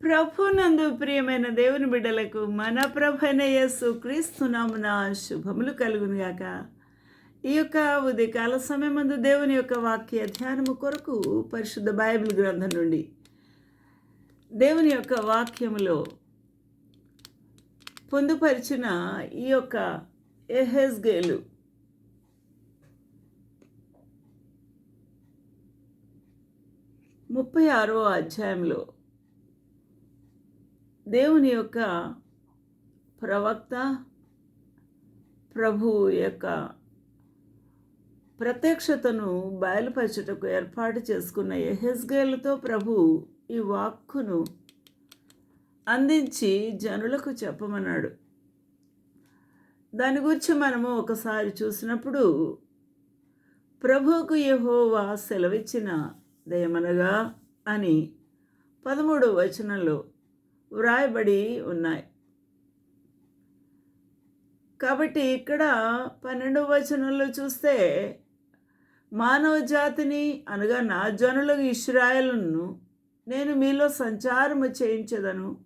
ప్రభునందు ప్రియమైన దేవుని బిడ్డలకు మన ప్రభైన యేసు క్రీస్తునామున శుభములు కలుగునుగాక. ఈ యొక్క ఉదయకాల సమయమందు దేవుని యొక్క వాక్య ధ్యానము కొరకు పరిశుద్ధ బైబిల్ గ్రంథం నుండి దేవుని యొక్క వాక్యములో పొందుపరిచిన ఈ యొక్క ఎహెస్గేలు ముప్పై ఆరో అధ్యాయంలో దేవుని యొక్క ప్రవక్త ప్రభు యొక్క ప్రత్యక్షతను బయలుపరచుటకు ఏర్పాటు చేసుకున్న ఎహెస్గేలతో ప్రభు ఈ వాక్కును అందించి జనులకు చెప్పమన్నాడు. దాని గురించి మనము ఒకసారి చూసినప్పుడు ప్రభువుకు యహోవా సెలవిచ్చిన దయమనగా అని పదమూడవ వచనంలో వ్రాయబడి ఉన్నాయి. కాబట్టి ఇక్కడ పన్నెండు వచనంలో చూస్తే మానవ జాతిని అనగా నా జనులకు ఇస్రాయలను నేను మీలో సంచారము చేయించదను.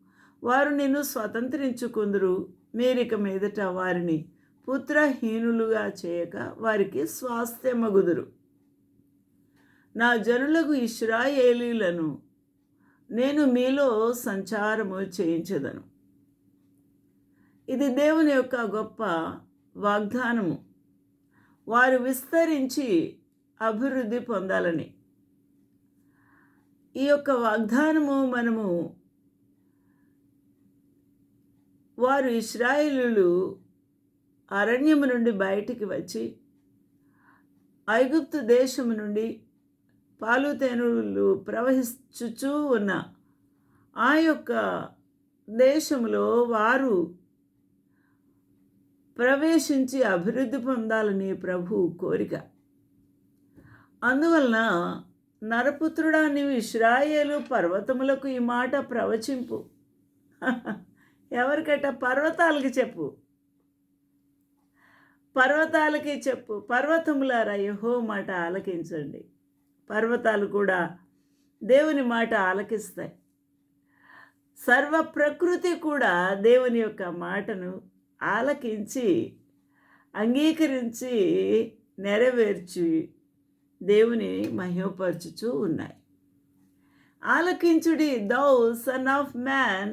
వారు నిన్ను స్వతంత్రించుకుందరు. మీరిక మీదట వారిని పుత్రహీనులుగా చేయక వారికి స్వాస్థ్యమగుదురు. నా జనులకు ఇస్రాయేలీలను నేను మీలో సంచారము చేయించదను. ఇది దేవుని యొక్క గొప్ప వాగ్దానము. వారు విస్తరించి అభివృద్ధి పొందాలని. ఈ యొక్క వాగ్దానము మనము వారు ఇస్రాయిలు అరణ్యము నుండి బయటికి వచ్చి ఐగుప్తు దేశము నుండి పాలు తేనులు ప్రవహించుచూ ఉన్న ఆ యొక్క దేశంలో వారు ప్రవేశించి అభివృద్ధి పొందాలని ప్రభు కోరిక. అందువలన నరపుత్రుడా నీవు ఇస్రాయేలు పర్వతములకు ఈ మాట ప్రవచింపు. ఎవరికట? పర్వతాలకి చెప్పు. పర్వతాలకి చెప్పు. పర్వతములారా యహో మాట ఆలకించండి. పర్వతాలు కూడా దేవుని మాట ఆలకిస్తాయి. సర్వ ప్రకృతి కూడా దేవుని యొక్క మాటను ఆలకించి అంగీకరించి నెరవేర్చి దేవుని మహిమపరచుచూ ఉన్నాయి. ఆలకించుడి thou son of man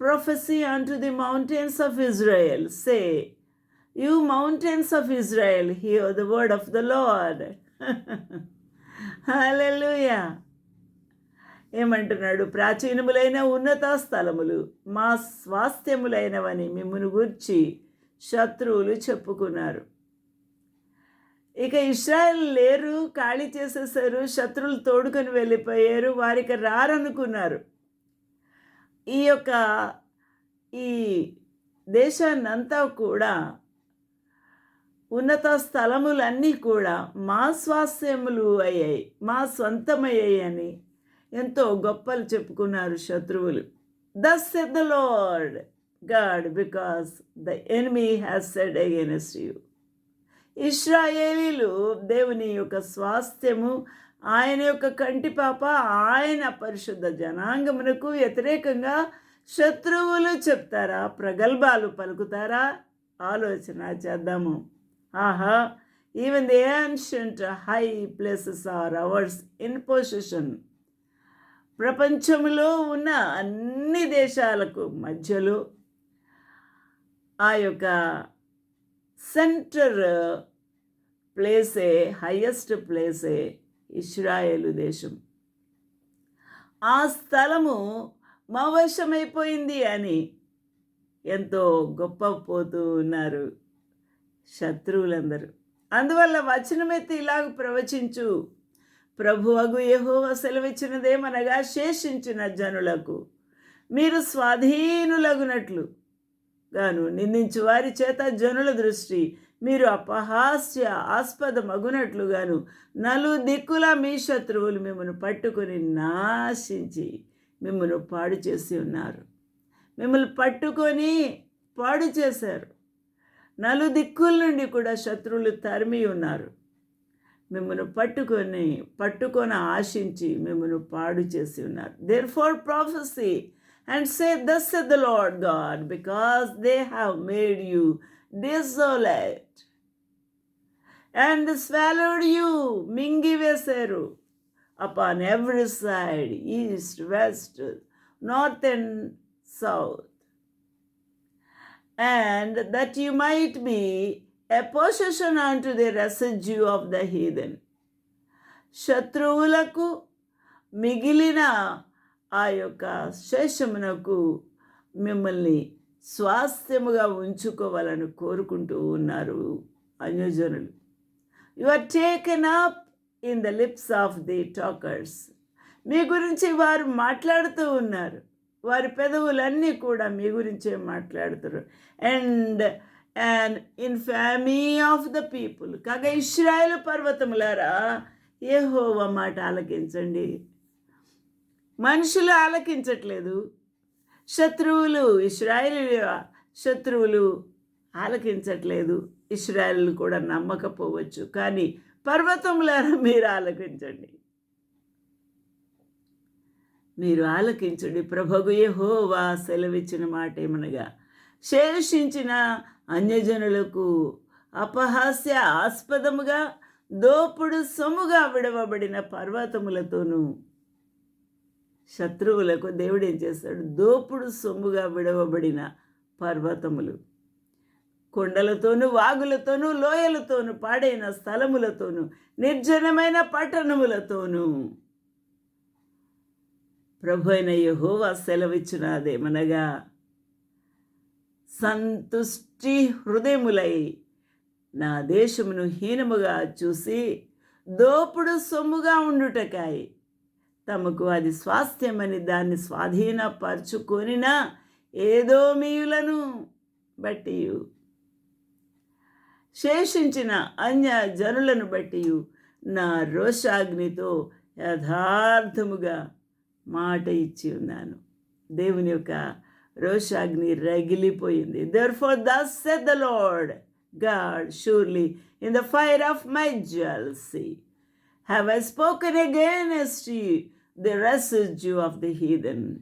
prophesy unto the mountains of Israel say you mountains of Israel hear the word of the Lord hallelujah ఏమంటున్నాడు? ప్రాచీనములైన ఉన్నత స్థలములు మా స్వాస్థ్యములైనవని మిమ్మల్ని గూర్చి శత్రువులు చెప్పుకున్నారు. ఇక ఇస్రాయల్ లేరు ఖాళీ చేసేసారు శత్రువులు తోడుకొని వెళ్ళిపోయారు వారికి రారనుకున్నారు. ఈ యొక్క ఈ దేశాన్నంతా కూడా ఉన్నత స్థలములన్నీ కూడా మా స్వాస్థ్యములు అయ్యాయి మా సొంతమయ్యాయని అని ఎంతో గొప్పలు చెప్పుకున్నారు శత్రువులు. Thus said the Lord God because the enemy has said against you ఇస్రాయేలీలు దేవుని యొక్క స్వాస్థ్యము ఆయన యొక్క కంటి పాప ఆయన పరిశుద్ధ జనాంగమునకు వ్యతిరేకంగా శత్రువులు చెప్తారా ప్రగల్భాలు పలుకుతారా? ఆలోచన చేద్దాము. ఆహా. Even the ancient high places are ours in possession ప్రపంచంలో ఉన్న అన్ని దేశాలకు మధ్యలో ఆ యొక్క సెంటర్ ప్లేసే హయ్యెస్ట్ ప్లేసే ఇస్రాయేలు దేశం. ఆ స్థలము మా వశమైపోయింది అని ఎంతో గొప్ప పోతూ ఉన్నారు. శత్రువులందరూ. అందువల్ల వచనమెత్తి ఇలాగ ప్రవచించు. ప్రభు అగు యహోవ సెలవిచ్చినదేమనగా శేషించిన జనులకు. మీరు స్వాధీనులగునట్లు గాను నిందించు వారి చేత జనుల దృష్టి మీరు అపహాస్య ఆస్పద మగునట్లుగాను నలు దిక్కుల మీ శత్రువులు మిమ్మల్ని పట్టుకొని నాశించి మిమ్మల్ని పాడు చేసి ఉన్నారు. మిమ్మల్ని పట్టుకొని పాడు చేశారు. నలు దిక్కుల నుండి కూడా శత్రువులు తరిమి ఉన్నారు. మిమ్మల్ని పట్టుకొని పట్టుకొని ఆశించి మిమ్మల్ని పాడు చేసి ఉన్నారు. Therefore prophesy and say thus the Lord God because they have made you desolate and swallowed you మింగివేశారు upon every side east west north and south and that you might be a possession unto the residue of the heathen. శత్రువులకు మిగిలిన ఆ యొక్క శేషమునకు మిమ్మల్ని స్వాస్థ్యముగా ఉంచుకోవాలని కోరుకుంటూ ఉన్నారు అన్యజనులు. You are taken up in the lips of the talkers మీ గురించి వారు మాట్లాడుతూ ఉన్నారు. వారి పెదవులన్నీ కూడా మీ గురించే మాట్లాడుతారు and and infamy of the people కాగా ఇస్రాయల్ పర్వతములారా ఏహోవ మాట ఆలకించండి. మనుషులు ఆలకించట్లేదు. శత్రువులు ఇస్రాయల్ శత్రువులు ఆలకించట్లేదు. ఇస్రాయల్ కూడా నమ్మకపోవచ్చు. కానీ పర్వతములారా మీరు ఆలకించండి. మీరు ఆలకించుడి ప్రభగు యహోవా సెలవిచ్చిన మాట ఏమనగా శేషించిన అన్యజనులకు అపహాస్య ఆస్పదముగా దోపుడు సొమ్ముగా విడవబడిన పర్వతములతోనూ శత్రువులకు దేవుడు ఏం చేస్తాడు? దోపుడు సొమ్ముగా విడవబడిన పర్వతములు. కొండలతోనూ వాగులతోనూ లోయలతోనూ పాడైన స్థలములతోనూ నిర్జనమైన పట్టణములతోనూ ప్రభు అయిన యహోవా సెలవిచ్చినదేమనగా సంతుష్టి హృదయములై నా దేశమును హీనముగా చూసి దోపుడు సొమ్ముగా ఉండుటకాయి. తమకు అది స్వాస్థ్యమని దాన్ని స్వాధీనపరచుకొనిన ఏదో మీయులను బట్టి శేషించిన అన్య జనులను బట్టి నా రోషాగ్నితో యథార్థముగా మాట ఇచ్చి ఉన్నాను. దేవుని యొక్క రోషాగ్ని రగిలిపోయింది. Therefore thus saith the Lord God surely in the fire of my jealousy have I spoken against the residue of the heathen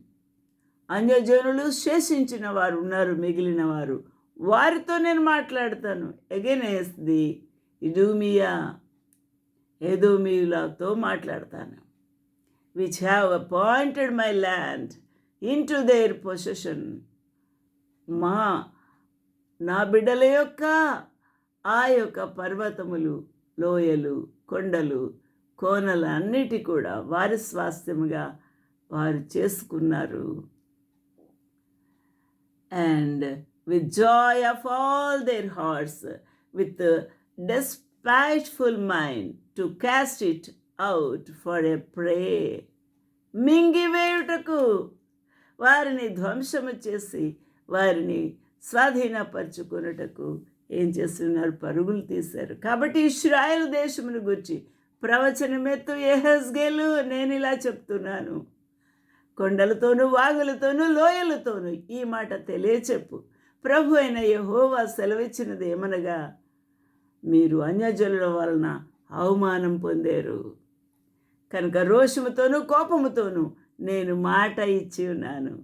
అన్యజనులు శేషించిన వారు ఉన్నారు మిగిలిన వారు. వారితో నేను మాట్లాడతాను. ఎగెనెస్ట్ ది ఇడూమియా ఏదోమియులతో మాట్లాడతాను. Which have appointed my land into their possession మా నా బిడ్డల యొక్క ఆ యొక్క పర్వతములు లోయలు కొండలు కోనలు అన్నిటి కూడా వారి స్వాస్థ్యముగా వారు చేసుకున్నారు. And with joy of all their hearts with despiteful mind to cast it out for a prey మింగివేయుటకు వారిని ధ్వంసము చేసి వారిని స్వాధీనపరుచుకున్నటకు ఏం చేస్తున్నారు? పరుగులు తీశారు. కాబట్టి ఇస్రాయల్ దేశమును గురించి ప్రవచనమెత్తు ఏహెస్గేలు నేను ఇలా చెప్తున్నాను. కొండలతోనూ వాగులతోనూ లోయలతోనూ ఈ మాట తెలియచెప్పు. ప్రభు అయిన యహోవా సెలవిచ్చినది ఏమనగా మీరు అన్యజనుల వలన అవమానం పొందారు. కనుక రోషముతోనూ కోపముతోనూ నేను మాట ఇచ్చి ఉన్నాను.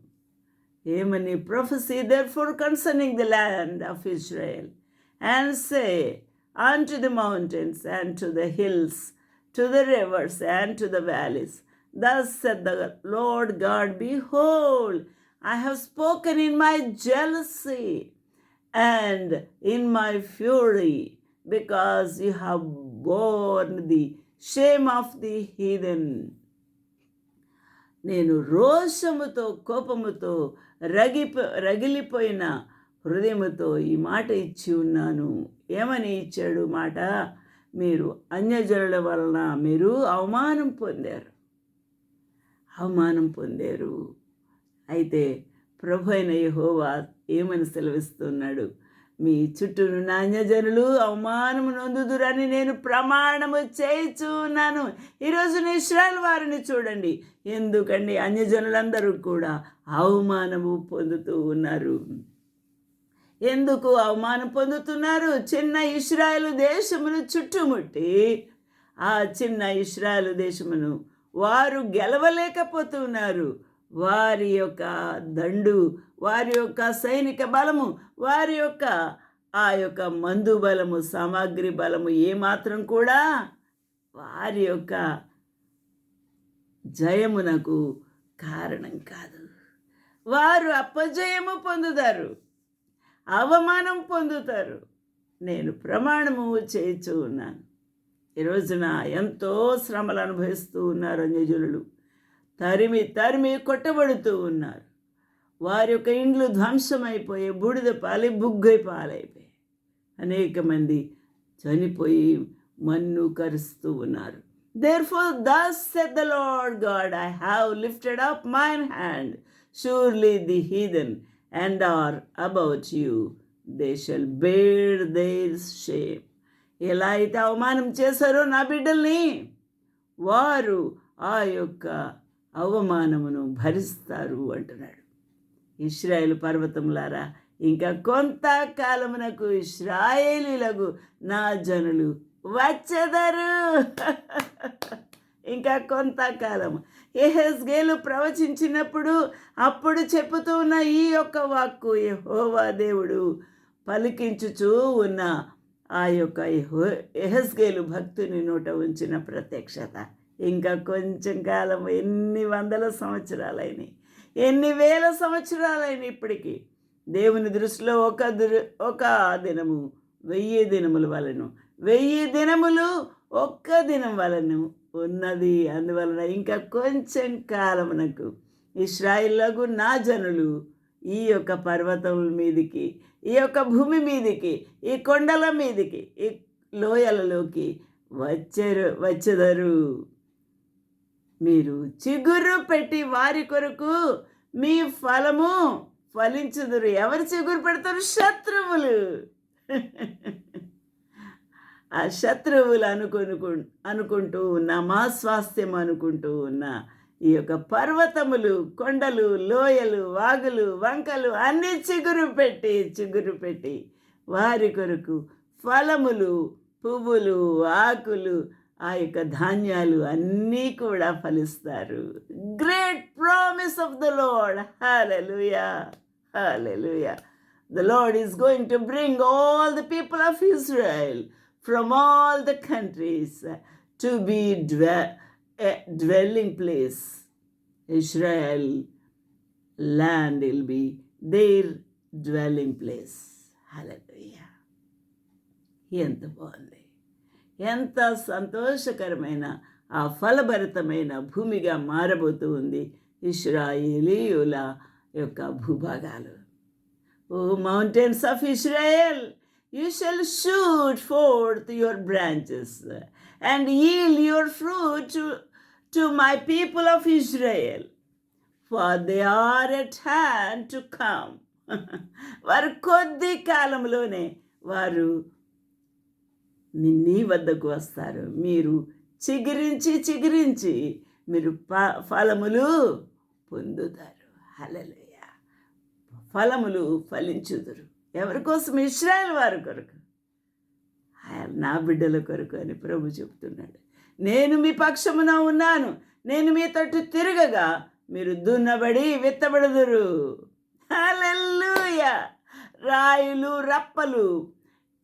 ఏమని? Prophesy therefore concerning the land of Israel and say unto the mountains and to the hills to the rivers and to the valleys Thus said the Lord God, Behold, I have spoken in my jealousy and in my fury, because you have borne the shame of the heathen నేను రోషముతో కోపముతో రగిపో రగిలిపోయిన హృదయముతో ఈ మాట ఇచ్చి ఉన్నాను. ఏమని ఇచ్చాడు మాట? మీరు అన్యజనుల వలన మీరు అవమానం పొందారు. అవమానం పొందారు. అయితే ప్రభు అయిన యహోవా ఏమని సెలవిస్తున్నాడు? మీ చుట్టూనున్న అన్యజనులు అవమానము నొందుదురని నేను ప్రమాణము చేయుచున్నాను. ఈరోజు నిశ్రాలు వారిని చూడండి. ఎందుకండి అన్యజనులందరూ కూడా అవమానము పొందుతూ ఉన్నారు? ఎందుకు అవమానం పొందుతున్నారు? చిన్న ఇస్రాయలు దేశమును చుట్టుముట్టి ఆ చిన్న ఇస్రాయలు దేశమును వారు గెలవలేకపోతున్నారు. వారి యొక్క దండు వారి యొక్క సైనిక బలము వారి యొక్క ఆ యొక్క మందు బలము సామాగ్రి బలము ఏమాత్రం కూడా వారి యొక్క జయమునకు కారణం కాదు. వారు అపజయము పొందుతారు అవమానం పొందుతారు. నేను ప్రమాణము చేయించు ఉన్నాను. ఈరోజున ఎంతో శ్రమలు అనుభవిస్తూ ఉన్నారు అన్యజనులు. తరిమి తరిమి కొట్టబడుతూ ఉన్నారు. వారి యొక్క ఇండ్లు ధ్వంసమైపోయి బూడిద పాలై బుగ్గై పాలైపోయి అనేక మంది చనిపోయి మన్ను కరుస్తూ ఉన్నారు. Therefore thus saith the Lord God I have lifted up mine hand surely the heathen and are about you they shall bear their shame ఎలా అయితే అవమానం చేశారో నా బిడ్డల్ని వారు ఆ యొక్క అవమానమును భరిస్తారు అంటున్నాడు. ఇస్రాయేల్ పర్వతములారా ఇంకా కొంతకాలమునకు ఇస్రాయేలీలకు నా జనులు వచ్చెదరు. ఇంకా కొంతకాలం ఏహెస్గేలు ప్రవచించినప్పుడు అప్పుడు చెప్పుతూ ఉన్న ఈ యొక్క వాక్కు యహోవా దేవుడు పలికించుచూ ఉన్న ఆ యొక్క యెహో- ఎహెస్గేలు భక్తుని నోట ఉంచిన ప్రత్యక్షత. ఇంకా కొంచెం కాలం ఎన్ని వందల సంవత్సరాలైనాయి. ఎన్ని వేల సంవత్సరాలైనవి ఇప్పటికీ. దేవుని దృష్టిలో ఒక దృ ఒక దినము వెయ్యి దినముల వలను. వెయ్యి దినములు ఒక్క దినం వలను ఉన్నది. అందువలన ఇంకా కొంచెం కాలమునకు ఇస్రాయిల్లకు నా జనులు ఈ యొక్క పర్వతముల మీదికి ఈ యొక్క భూమి మీదికి ఈ కొండల మీదికి ఈ లోయలలోకి వచ్చారు వచ్చెదరు. మీరు చిగురు పెట్టి వారి కొరకు మీ ఫలము ఫలించుదురు. ఎవరు చిగురు పెడతారు? శత్రువులు. ఆ శత్రువులు అనుకొనుకు అనుకుంటూ ఉన్న మా స్వాస్థ్యం అనుకుంటూ ఉన్న ఈ యొక్క పర్వతములు కొండలు లోయలు వాగులు వంకలు అన్ని చిగురు పెట్టి చిగురు పెట్టి వారి కొరకు ఫలములు పువ్వులు ఆకులు ఆ యొక్క ధాన్యాలు అన్నీ కూడా ఫలిస్తారు great promise of the Lord hallelujah hallelujah The Lord is going to bring all the people of Israel from all the countries to be dwe- a dwelling place. Israel land will be their dwelling place. Hallelujah. ఎంత బాగుంది ఎంత సంతోషకరమైన ఆ ఫలభరితమైన భూమిగా మారబోతూ ఉంది ఇష్రాయిలీయుల యొక్క భూభాగాలు. O mountains of Israel you shall shoot forth your branches and yield your fruit to my people of Israel for they are at hand to come. వారు కొద్ది కాలంలోనే వారు నీ వద్దకు వస్తారు. మీరు చిగిరించి చిగిరించి మీరు ప ఫలములు పొందుతారు. హలలుయ ఫలములు ఫలించుదురు. ఎవరి కోసం? ఇస్రాయల్ వారి కొరకు. నా బిడ్డల కొరకు అని ప్రభు చెప్తున్నాడు. నేను మీ పక్షమున ఉన్నాను. నేను మీ తట్టు తిరగగా మీరు దున్నబడి విత్తబడుదురు. రాయులు రప్పలు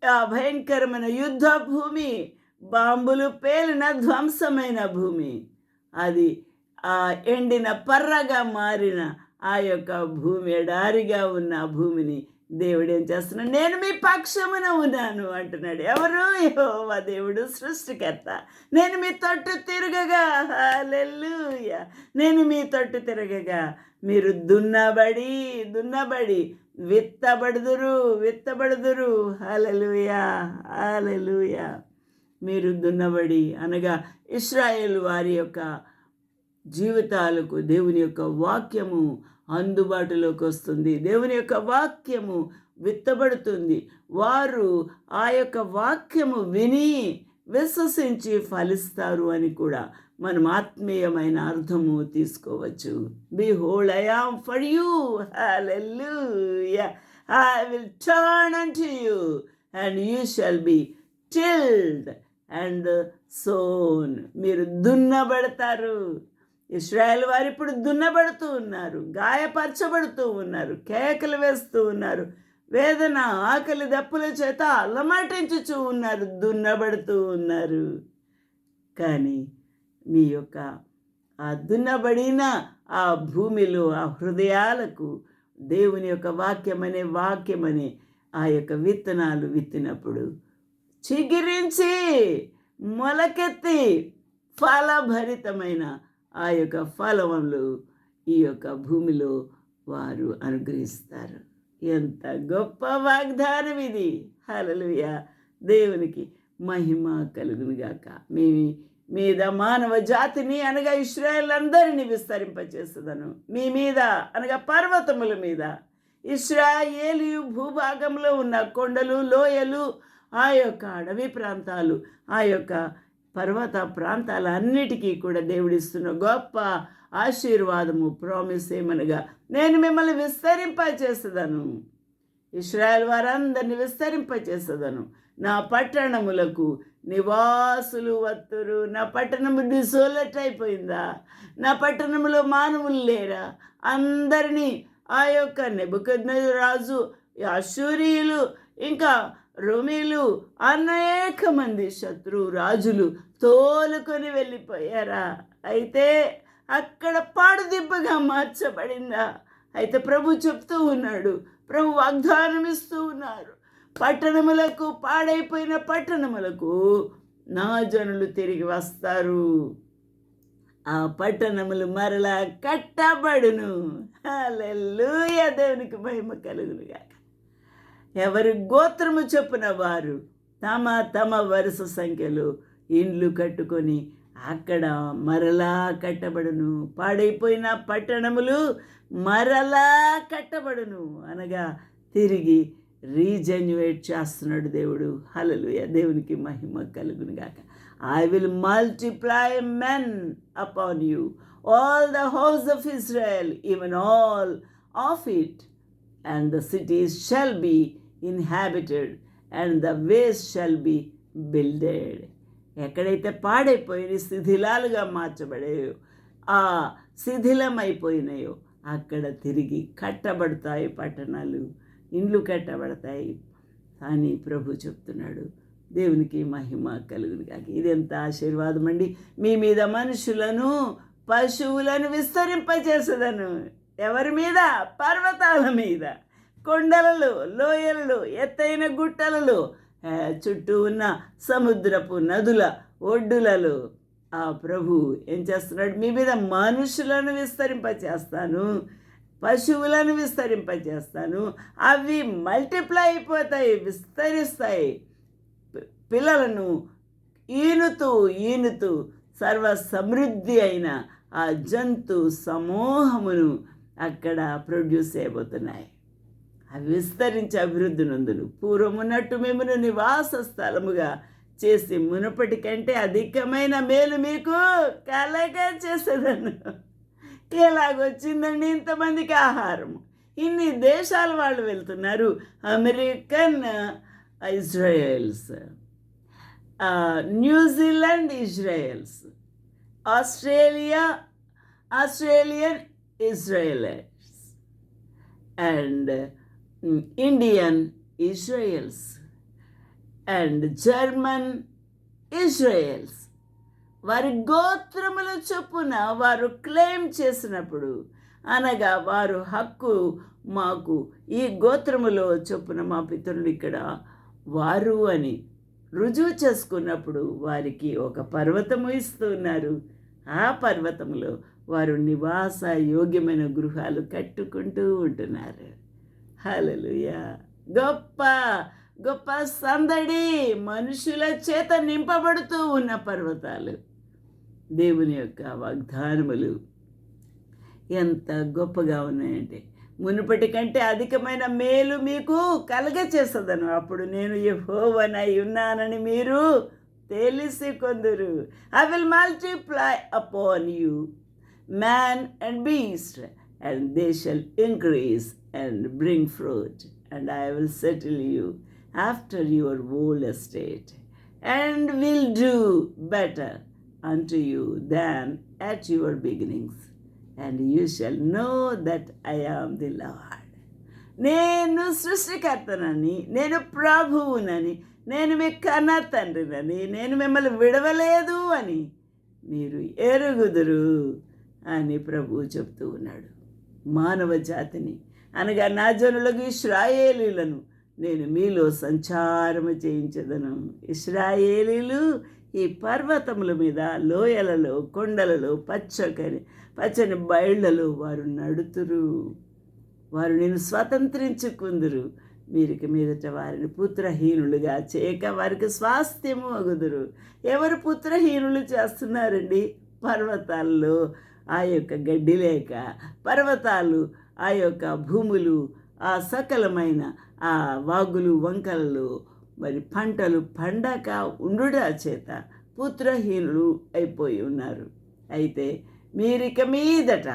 ఆ భయంకరమైన యుద్ధ భూమి బాంబులు పేలిన ధ్వంసమైన భూమి. అది ఆ ఎండిన పర్రగా మారిన ఆ యొక్క భూమి ఎడారిగా ఉన్న భూమిని దేవుడు ఏం చేస్తున్నాడు? నేను మీ పక్షమున ఉన్నాను అంటున్నాడు. ఎవరు? యెహోవా దేవుడు సృష్టికర్త. నేను మీ తట్టు తిరగగా. హల్లెలూయా. నేను మీ తట్టు తిరగగా. మీరు దున్నబడి దున్నబడి విత్తబడుదురు విత్తబడుదురు. హల్లెలూయా హల్లెలూయా. మీరు దున్నబడి అనగా ఇస్రాయేల్ వారి యొక్క జీవితాలకు దేవుని యొక్క వాక్యము అందుబాటులోకి వస్తుంది. దేవుని యొక్క వాక్యము విత్తబడుతుంది. వారు ఆ యొక్క వాక్యము విని విశ్వసించి ఫలిస్తారు అని కూడా మనం ఆత్మీయమైన అర్థము తీసుకోవచ్చు. Behold I am for you hallelujah I will turn unto you and you shall be tilled and sown మీరు దున్నబడతారు. ఇస్రాయల్ వారు ఇప్పుడు దున్నబడుతూ ఉన్నారు గాయపరచబడుతూ ఉన్నారు కేకలు వేస్తూ ఉన్నారు వేదన ఆకలి దప్పుల చేత అల్లమాటించుచూ ఉన్నారు దున్నబడుతూ ఉన్నారు. కానీ మీ యొక్క ఆ దున్నబడిన ఆ భూమిలో ఆ హృదయాలకు దేవుని యొక్క వాక్యమనే వాక్యమనే ఆ యొక్క విత్తనాలు విత్తినప్పుడు చిగిరించి మొలకెత్తి ఫలభరితమైన ఆ యొక్క ఫలములు ఈ యొక్క భూమిలో వారు అనుగ్రహిస్తారు. ఎంత గొప్ప వాగ్దానం ఇది. హలలుయ దేవునికి మహిమ కలుగునుగాక. మేము మీద మానవ జాతిని అనగా ఇస్రాయల్ అందరినీ విస్తరింపచేస్తుందను మీ మీద అనగా పర్వతముల మీద. ఇస్రాయేలియు భూభాగంలో ఉన్న కొండలు లోయలు ఆ యొక్క అడవి ప్రాంతాలు ఆ యొక్క పర్వత ప్రాంతాలన్నిటికీ కూడా దేవుడిస్తున్న గొప్ప ఆశీర్వాదము ప్రామిస్ ఏమనగా నేను మిమ్మల్ని విస్తరింప చేసేదను ఇస్రాయల్ వారందరిని విస్తరింప చేసేదను నా పట్టణములకు నివాసులు వత్తురు. నా పట్టణము డిసోలెట్ అయిపోయిందా నా పట్టణంలో మానవులు లేరా? అందరినీ ఆ యొక్క నెబుకద్న రాజు అశూరియులు ఇంకా రోమీలు అనేక మంది శత్రు రాజులు తోలుకొని వెళ్ళిపోయారా? అయితే అక్కడ పాడుదిబ్బగా మార్చబడిందా? అయితే ప్రభు చెప్తూ ఉన్నాడు. ప్రభు వాగ్దానం ఇస్తూ ఉన్నారు. పట్టణములకు పాడైపోయిన పట్టణములకు నా జనులు తిరిగి వస్తారు. ఆ పట్టణములు మరలా కట్టబడును. హల్లెలూయా! దేవునికి మహిమ కలుగునుగాక ఎవరి గోత్రము చొప్పున వారు తమ తమ వరుస సంఖ్యలో ఇండ్లు కట్టుకొని అక్కడ మరలా కట్టబడును. పాడైపోయిన పట్టణములు మరలా కట్టబడును అనగా తిరిగి రీజన్యువేట్ చేస్తున్నాడు దేవుడు. హలలుయ దేవునికి మహిమ కలుగును గాక. I will multiply men upon you all the house of Israel even all of it and the city shall be inhabited and the waste shall be builded ఎక్కడైతే పాడైపోయి శిథిలాలుగా మార్చబడాయో ఆ శిథిలమైపోయినాయో అక్కడ తిరిగి కట్టబడతాయి పట్టణాలు. ఇండ్లు కట్టబడతాయి అని ప్రభు చెప్తున్నాడు. దేవునికి మహిమ కలుగును కాక ఇదెంత ఆశీర్వాదం అండి. మీ మీద మనుషులను పశువులను విస్తరింపజేసదను. ఎవరి మీద? పర్వతాల మీద. కొండలలో లోయలలో ఎత్తైన గుట్టలలో చుట్టూ ఉన్న సముద్రపు నదుల ఒడ్డులలో. ఆ ప్రభు ఏం చేస్తున్నాడు? మీ మీద మనుషులను విస్తరింపచేస్తాను పశువులను విస్తరింపచేస్తాను అవి మల్టిప్లై అయిపోతాయి విస్తరిస్తాయి. పిల్లలను ఈనుతూ ఈనుతూ సర్వ సమృద్ధి అయిన ఆ జంతు సమూహమును అక్కడ ప్రొడ్యూస్ చేయబోతున్నాయి. అవి విస్తరించి అభివృద్ధి నందును. పూర్వమున్నట్టు మిమ్మల్ని నివాస స్థలముగా చేసి మునుపటి కంటే అధికమైన మేలు మీకు కలగ చేసేదను ఎలాగొచ్చిందండి ఇంతమందికి ఆహారం ఇన్ని దేశాల వాళ్ళు వెళ్తున్నారు. American Israels New Zealand Israels Australia Australian Israelites and Indian Israels and German Israels. వారి గోత్రముల చొప్పున వారు క్లెయిమ్ చేసినప్పుడు అనగా వారు హక్కు మాకు ఈ గోత్రములో చొప్పున మా పితరులు ఇక్కడ వారు అని రుజువు చేసుకున్నప్పుడు వారికి ఒక పర్వతము ఇస్తున్నారు ఆ పర్వతములో వారు నివాస యోగ్యమైన గృహాలు కట్టుకుంటూ ఉంటున్నారు. హలలుయా గొప్ప గొప్ప సందడి మనుషుల చేత నింపబడుతూ ఉన్న పర్వతాలు. దేవుని యొక్క వాగ్దానములు ఎంత గొప్పగా ఉన్నాయంటే మునుపటి కంటే అధికమైన మేలు మీకు కలగచేస్తుందను. అప్పుడు నేను యెహోవానై ఉన్నానని మీరు తెలిసి కొందరు. I will multiply upon you man and beast and they shall increase and bring fruit and I will settle you after your old estate and will do better unto you than at your beginnings, and you shall know that I am the Lord. నేను సృష్టికర్తనని నేను ప్రభువునని నేను మీ కన్న తండ్రినని నేను మిమ్మల్ని విడవలేదు అని మీరు ఎరుగుదురు అని ప్రభువు చెప్తూ ఉన్నాడు. మానవ జాతిని అనగా నా జనులకు ఇస్రాయేలీలను నేను మీలో సంచారము చేయించదను. ఇస్రాయేలీలు ఈ పర్వతముల మీద లోయలలో కొండలలో పచ్చకని పచ్చని బయళ్ళలో వారు నడుతురు. వారు నేను స్వతంత్రించుకుందురు. మీరికి మీదట వారిని పుత్రహీనులుగా చేయక వారికి స్వాస్థ్యము అగుదురు ఎవరు పుత్రహీనులు చేస్తున్నారండి? పర్వతాల్లో ఆ యొక్క గడ్డి లేక పర్వతాలు ఆ యొక్క భూములు ఆ సకలమైన ఆ వాగులు వంకలలో మరి పంటలు పండక ఉండుట చేత పుత్రహీనులు అయిపోయి ఉన్నారు. అయితే మీరిక మీదట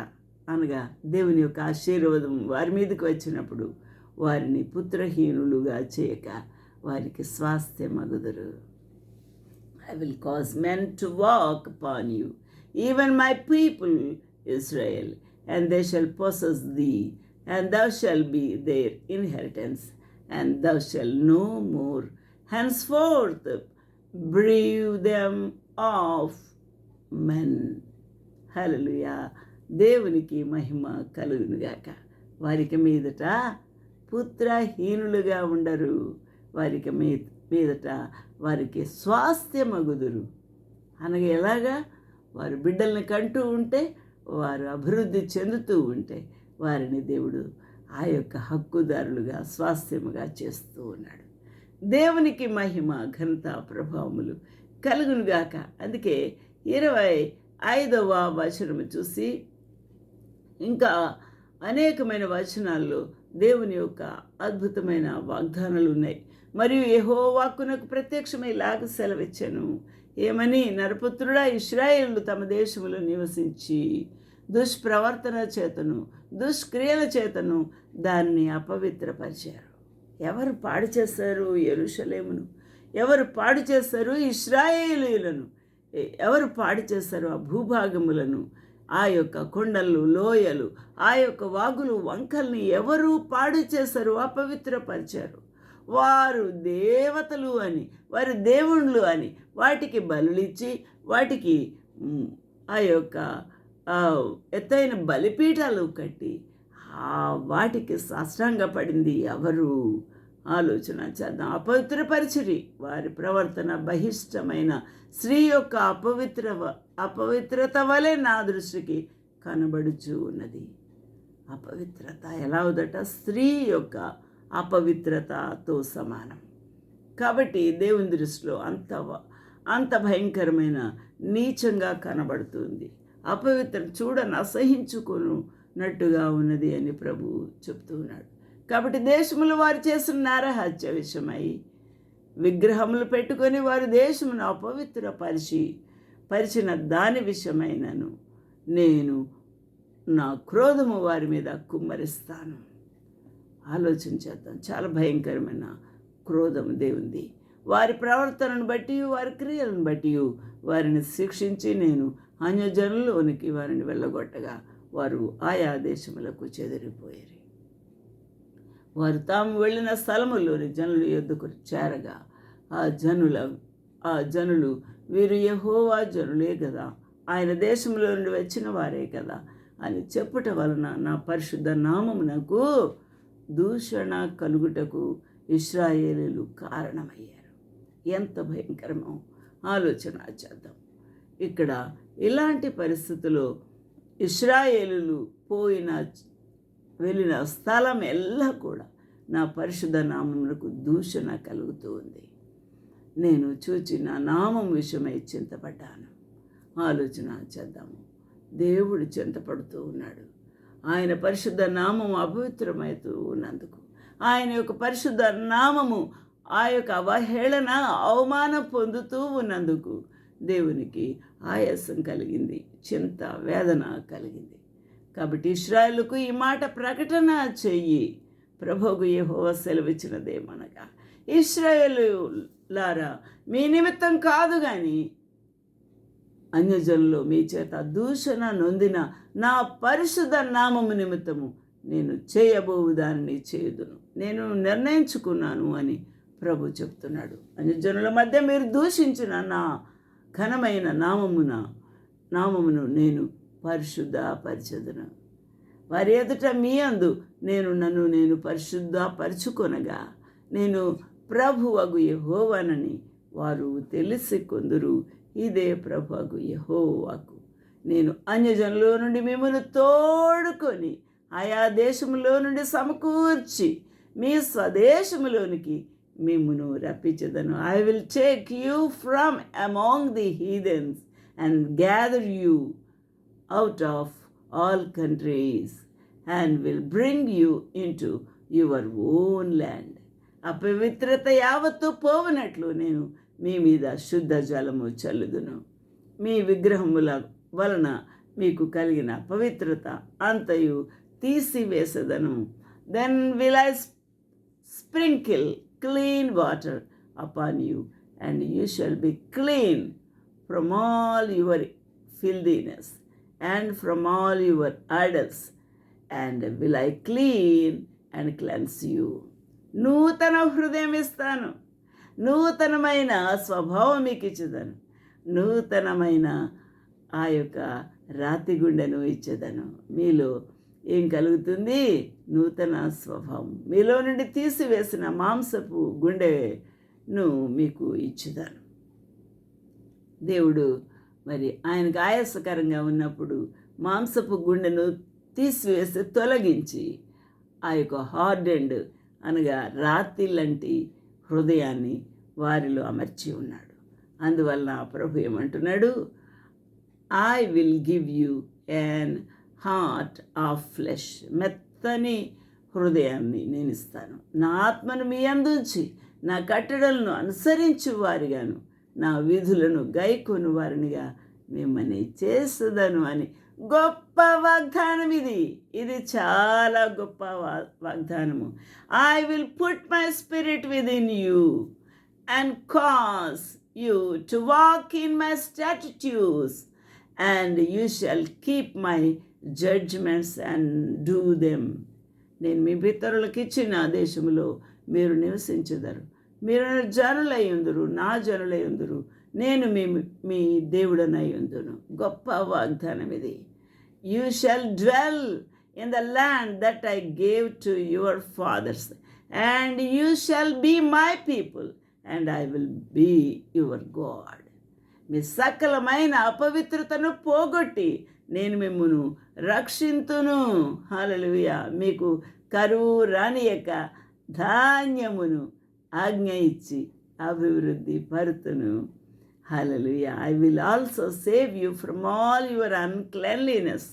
అనగా దేవుని యొక్క ఆశీర్వాదం వారి మీదకి వచ్చినప్పుడు వారిని పుత్రహీనులుగా చేయక వారికి స్వాస్థ్యం అగుదురు. I will cause men to walk upon you even my people Israel and they shall possess thee and thou shall be their inheritance and thou shall no more henceforth bereave them of men hallelujah దేవునికి మహిమ కలుగునుగాక వారికి మీదట పుత్రహీనులుగా ఉండరు. వారికి మీ మీదట వారికి స్వాస్థ్యమగుదురు. అనగా ఎలాగా? వారు బిడ్డల్ని కంటూ ఉంటే వారు అభివృద్ధి చెందుతూ ఉంటే వారిని దేవుడు ఆ యొక్క హక్కుదారులుగా స్వాస్థ్యముగా చేస్తూ ఉన్నాడు. దేవునికి మహిమ ఘనత ప్రభావములు కలుగునుగాక. అందుకే ఇరవై ఐదవ వచనము చూసి ఇంకా అనేకమైన వచనాల్లో దేవుని యొక్క అద్భుతమైన వాగ్దానాలు ఉన్నాయి. మరియు ఏహో వాక్కునకు ప్రత్యక్షమై లాగ సెలవిచ్చాను. ఏమని? నరపుత్రుడా ఇస్రాయేళ్ళు తమ దేశంలో నివసించి దుష్ప్రవర్తన చేతను దుష్క్రియల చేతను దాన్ని అపవిత్రపరిచారు. ఎవరు పాడు చేస్తారు ఎరుషలేమును ఎవరు పాడు చేస్తారు ఇస్రాయేలీలను ఎవరు పాడు చేస్తారు ఆ భూభాగములను? ఆ యొక్క కొండలు లోయలు ఆ యొక్క వాగులు వంకల్ని ఎవరు పాడు చేశారు అపవిత్రపరిచారు? వారు దేవతలు అని వారి దేవుళ్ళు అని వాటికి బలులిచ్చి వాటికి ఆ యొక్క ఎత్తైన బలిపీఠాలు కట్టి ఆ వాటికి సాష్టాంగపడింది ఎవరు? ఆలోచన చేద్దాం. అపవిత్రపరిచిరి వారి ప్రవర్తన బహిష్టమైన స్త్రీ యొక్క అపవిత్ర అపవిత్రత వలె నా దృష్టికి కనబడుచు ఉన్నది. అపవిత్రత ఎలా ఉందట? స్త్రీ యొక్క అపవిత్రతతో సమానం. కాబట్టి దేవుని దృష్టిలో అంత అంత భయంకరమైన నీచంగా కనబడుతుంది. అపవిత్ర చూడని అసహించుకున్నట్టుగా ఉన్నది అని ప్రభు చెప్తూ ఉన్నాడు. కాబట్టి దేశములు వారు చేసిన నారహత్య విషయమై విగ్రహములు పెట్టుకొని వారు దేశమును అపవిత్రపరిచి పరిచిన దాని విషయమైనను నేను నా క్రోధము వారి మీద కుమ్మరిస్తాను. ఆలోచన చేద్దాం. చాలా భయంకరమైన క్రోధం దేవుంది వారి ప్రవర్తనను బట్టి వారి క్రియలను బట్టి వారిని శిక్షించి నేను అన్యజనుల్లోనికి వారిని వెళ్ళగొట్టగా వారు ఆయా దేశములకు చెదిరిపోయారు. వారు తాము వెళ్ళిన స్థలములోని జనులు ఎద్దుకు చేరగా ఆ జనుల ఆ జనులు వీరు యహోవా జనులే కదా ఆయన దేశంలో నుండి వచ్చిన వారే కదా అని చెప్పుట వలన నా పరిశుద్ధ నామమునకు దూషణ కలుగుటకు ఇస్రాయేలీలు కారణమయ్యారు. ఎంత భయంకరమో ఆలోచన చేద్దాం. ఇక్కడ ఇలాంటి పరిస్థితుల్లో ఇస్రాయేలులు పోయిన వెళ్ళిన స్థలం ఎల్లా కూడా నా పరిశుద్ధ నామములకు దూషణ కలుగుతూ ఉంది. నేను చూచి నా నామం విషయమై చింతపడ్డాను. ఆలోచన చేద్దాము. దేవుడు చింతపడుతూ ఉన్నాడు. ఆయన పరిశుద్ధ నామం అపవిత్రమవుతూ ఉన్నందుకు. ఆయన యొక్క పరిశుద్ధ నామము ఆ యొక్క అవహేళన అవమానం పొందుతూ ఉన్నందుకు దేవునికి ఆయాసం కలిగింది చింత వేదన కలిగింది. కాబట్టి ఇస్రాయలుకు ఈ మాట ప్రకటన చెయ్యి. ప్రభువుకు యహోవ సెలవిచ్చినదేమనగా ఇస్రాయేలు లారా మీ నిమిత్తం కాదు కానీ అన్యజనులు మీ చేత దూషణ నొందిన నా పరిశుద్ధ నామము నిమిత్తము నేను చేయబోవు దానిని చేయుదును. నేను నిర్ణయించుకున్నాను అని ప్రభు చెప్తున్నాడు. అన్యజనుల మధ్య మీరు దూషించిన నా ఘనమైన నామమున నామమును నేను పరిశుద్ధ పరిచదును వారి ఎదుట మీ అందు నేను నన్ను నేను పరిశుద్ధ పరుచుకొనగా నేను ప్రభువగు యహోవనని వారు తెలిసి కొందరు. ఇదే ప్రభువగు యహోవాకు. నేను అన్యజనులో నుండి మిమ్మల్ని తోడుకొని ఆయా దేశంలో నుండి సమకూర్చి మీ స్వదేశములోనికి మిమ్మును రప్పించదను. I will take you from among the heathens and gather you out of all countries and will bring you into your own land అపవిత్రత యావత్తు పోవనట్లు నేను మీ మీద శుద్ధ జలము చల్లుదును. మీ విగ్రహముల వలన మీకు కలిగిన పవిత్రత అంతయు తీసివేసదను. Then will I sprinkle clean water upon you and you shall be clean from all your filthiness and from all your idols, and will I clean and cleanse you. నూతన హృదయం ఇస్తాను. నూతనమైన స్వభావం మీకు ఇచ్చేదను. నూతనమైన ఆ యొక్క రాతి గుండెను ఇచ్చేదను. మీలో ఏం కలుగుతుంది? నూతన స్వభావం. మీలో నుండి తీసివేసిన మాంసపు గుండెను మీకు ఇచ్చుదాను దేవుడు మరి ఆయనకు ఆయాసకరంగా ఉన్నప్పుడు మాంసపు గుండెను తీసివేసి తొలగించి ఆ యొక్క హార్డ్ అండ్ అనగా రాతి లాంటి హృదయాన్ని వారిలో అమర్చి ఉన్నాడు. అందువలన ప్రభు ఏమంటున్నాడు? I will give you an heart of flesh మెత్తని హృదయాన్ని నేను ఇస్తాను. నా ఆత్మను మీ అందుంచి నా కట్టడలను అనుసరించు వారిగాను నా విధులను గైకొని వారినిగా మిమ్మల్ని చేస్తుందను అని. గొప్ప వాగ్దానం ఇది. ఇది చాలా గొప్ప వా- వాగ్దానము. I will put my spirit within you and cause you to walk in my statutes and you shall keep my judgements and do them నేను మీ పితరులకు ఇచ్చిన దేశంలో మీరు నివసించదరు. మీరు జనులై ఉందరు నా జనులై ఉందరు నేను మీ మీ దేవుడనై ఉందును గొప్ప వాగ్దానం ఇది. You shall dwell in the land that I gave to your fathers and you shall be my people and I will be your God మీ సకలమైన అపవిత్రతను పోగొట్టి నేను మిమ్మను రక్షింతును. హాలలుయ మీకు కరువు రానియక ధాన్యమును ఆజ్ఞ ఇచ్చి అభివృద్ధి పరుతును. Hallelujah I will also save you from all your uncleanliness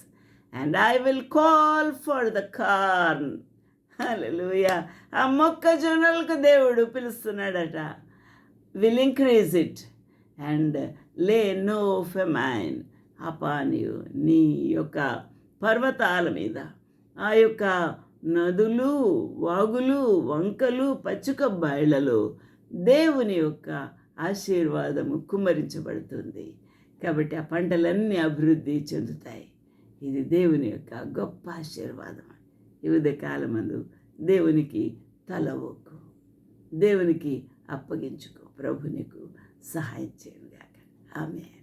and I will call for the corn hallelujah ఆ మొక్కజొన్నలకు దేవుడు పిలుస్తున్నాడట. Will increase it and lay no famine upon you నీ యొక్క పర్వతాల మీద ఆ యొక్క నదులు వాగులు వంకలు పచ్చుక బయళ్ళలో దేవుని యొక్క ఆశీర్వాదము కుమ్మరించబడుతుంది. కాబట్టి ఆ పంటలన్నీ అభివృద్ధి చెందుతాయి. ఇది దేవుని యొక్క గొప్ప ఆశీర్వాదం. వివిధ కాలమందు దేవునికి తల ఒక్కు దేవునికి అప్పగించుకో. ప్రభు నీకు సహాయం చేయండి ఆమె